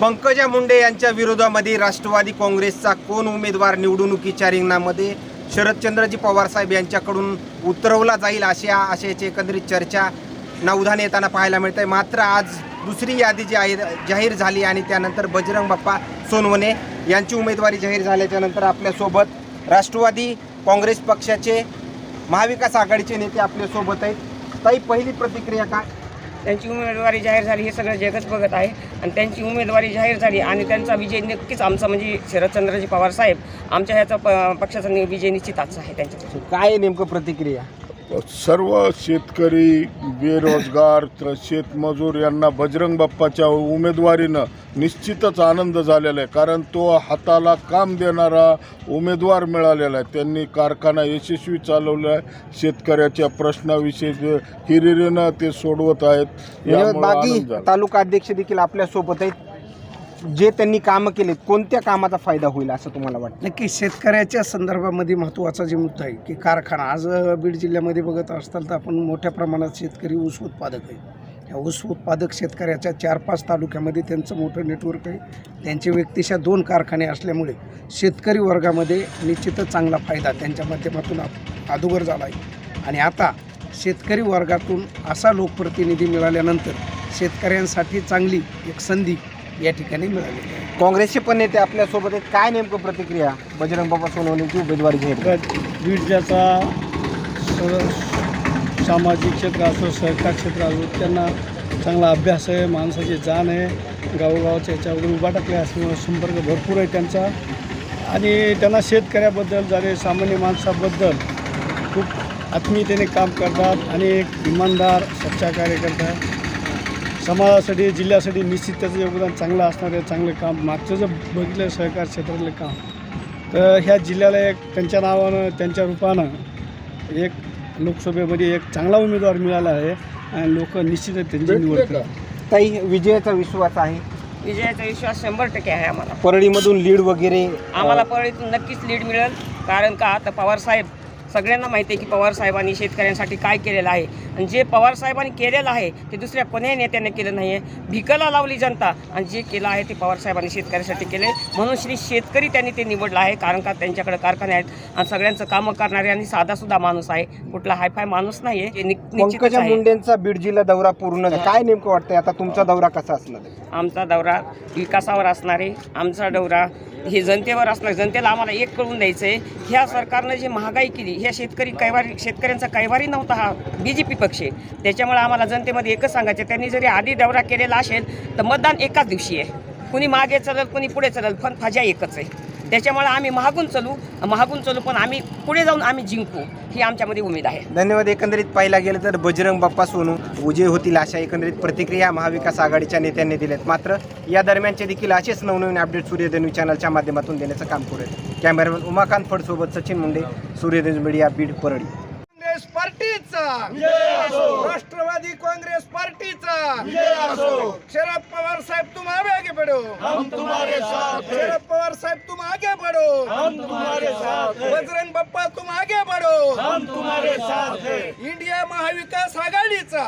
पंकजा मुंडे यांच्या विरोधामध्ये राष्ट्रवादी काँग्रेसचा कोण उमेदवार निवडणुकीच्या रिंगणामध्ये? शरदचंद्रजी पवारसाहेब यांच्याकडून उतरवला जाईल अशा आशयाची एकंदरीत चर्चा नवधान येताना पाहायला मिळते मात्र आज दुसरी यादी जी आहे जाहीर झाली आणि त्यानंतर बजरंग बाप्पा सोनवणे यांची उमेदवारी जाहीर झाल्याच्यानंतर आपल्यासोबत राष्ट्रवादी काँग्रेस पक्षाचे महाविकास आघाडीचे नेते आपल्यासोबत आहेत. ताई पहिली प्रतिक्रिया काय? त्यांची उमेदवारी जाहीर झाली हे सगळं जगच बघत आहे. आणि त्यांची उमेदवारी जाहीर झाली आणि त्यांचा विजय नक्कीच आमचा म्हणजे शरदचंद्रजी पवार साहेब आमच्या ह्याचा प पक्षाचा विजय निश्चितच आहे त्यांच्या काय नेमकं प्रतिक्रिया? सर्व शेतकरी बेरोजगार त- शेतमजूर यांना बजरंग बाप्पाच्या उमेदवारीनं निश्चितच आनंद झालेला आहे. कारण तो हाताला काम देणारा उमेदवार मिळालेला आहे. त्यांनी कारखाना यशस्वी चालवला आहे. शेतकऱ्याच्या प्रश्नाविषयी जे हिरिरीनं ते सोडवत आहेत. म्हणजे यामुळं आनंद झाला. तालुका अध्यक्ष देखील आपल्यासोबत आहेत. जे त्यांनी कामं केलेत कोणत्या कामाचा फायदा होईल असं तुम्हाला वाटतं? नक्की शेतकऱ्याच्या संदर्भामध्ये महत्त्वाचा जे मुद्दा आहे की कारखाना. आज बीड जिल्ह्यामध्ये बघत असताल तर आपण मोठ्या प्रमाणात शेतकरी ऊस उत्पादक आहे. या ऊस उत्पादक शेतकऱ्याच्या चार पाच तालुक्यामध्ये त्यांचं मोठं नेटवर्क आहे. त्यांचे व्यक्तिशा दोन कारखाने असल्यामुळे शेतकरी वर्गामध्ये निश्चितच चांगला फायदा त्यांच्या माध्यमातून आप- झाला आहे. आणि आता शेतकरी वर्गातून असा लोकप्रतिनिधी मिळाल्यानंतर शेतकऱ्यांसाठी चांगली एक संधी या ठिकाणी मिळालेली आहे काँग्रेसचे पण नेते आपल्यासोबत आहेत. काय नेमकं प्रतिक्रिया? बजरंग बाबा सोनवणेची उमेदवारी झाली. बीड ज्याचा स- सामाजिक क्षेत्र असो सहकार क्षेत्र असो त्यांना चांगला अभ्यास आहे माणसाची जाण आहे. गावोगावच्या याच्यावर उभा टाकले असल्यामुळे संपर्क भरपूर आहे त्यांचा. आणि त्यांना शेतकऱ्याबद्दल झाले सामान्य माणसाबद्दल खूप आत्मीयतेने काम करतात आणि एक इमानदार सच्चा कार्यकर्ता समाजासाठी जिल्ह्यासाठी निश्चित त्याचं योगदान चांगलं असणार आहे चांगलं काम. मागचं जर बघितलं सहकार क्षेत्रातलं काम तर ह्या जिल्ह्याला एक त्यांच्या नावानं त्यांच्या रूपानं एक लोकसभेमध्ये एक चांगला उमेदवार मिळाला आहे आणि लोक निश्चितच त्यांची निवड करतात ताई विजयाचा विश्वास आहे. विजयाचा विश्वास शंभर टक्के आहे आम्हाला. परळीमधून लीड वगैरे आम्हाला परळीतून नक्कीच लीड मिळेल. कारण का आता पवार साहेब सगळ्यांना माहिती आहे की पवार साहेबांनी शेतकऱ्यांसाठी काय केलेलं आहे. आणि जे पवार साहेबांनी केलेलं आहे ते दुसऱ्या कोण्याही नेत्याने केलं नाही आहे भिकाला लावली जनता आणि जे केलं आहे ते पवार साहेबांनी शेतकऱ्यासाठी केले. म्हणून श्री शेतकरी त्यांनी ते निवडलं आहे कारण का त्यांच्याकडे कारखाने आहेत आणि सगळ्यांचं कामं करणारे आणि साधासुद्धा माणूस आहे. कुठला हायफाय माणूस नाही आहे. मुंडेंचा बीड जिल्हा दौरा पूर्ण. काय नेमकं वाटतंय? आता तुमचा दौरा कसा असणार? आमचा दौरा विकासावर असणार आमचा दौरा हे जनतेवर असणार जनतेला आम्हाला एक कळून द्यायचं आहे ह्या सरकारनं जी महागाई केली ह्या शेतकरी कैवारी शेतकऱ्यांचा कैवारी नव्हता हा. बी जे पी पक्ष. आहे त्याच्यामुळे आम्हाला जनतेमध्ये एकच सांगायचं त्यांनी जरी आधी दौरा केलेला असेल तर मतदान एकाच दिवशी आहे. कुणी मागे चलल कुणी पुढे चलल पण फजा एकच आहे. त्याच्यामुळे आम्ही महागून चलू महागून चलू पण आम्ही पुढे जाऊन आम्ही जिंकू ही आमच्यामध्ये उमेद आहे. धन्यवाद. एकंदरीत पाहिला गेलं तर बजरंग बाप्पा सोनू उजे होतील अशा एकंदरीत प्रतिक्रिया महाविकास आघाडीच्या नेत्यांनी दिल्यात. मात्र या दरम्यानचे देखील असेच नवनवीन अपडेट सूर्यधनु चॅनलच्या माध्यमातून देण्याचं काम करेल कॅमेरामॅन उमाकांत फडसोबत सचिन मुंडे सूर्यधनु मीडिया बीड परळी. राष्ट्रवादी काँग्रेस पार्टीचा. शरद पवार साहेब तुम आगे बढ़ो. हम तुम्हारे साथ शरद पवार साहेब तुम आगे बढ़ो. हम तुम्हारे साथ बजरंग बप्पा तुम आगे बढ़ो. हम तुम्हारे साथ इंडिया महाविकास आघाडीचा.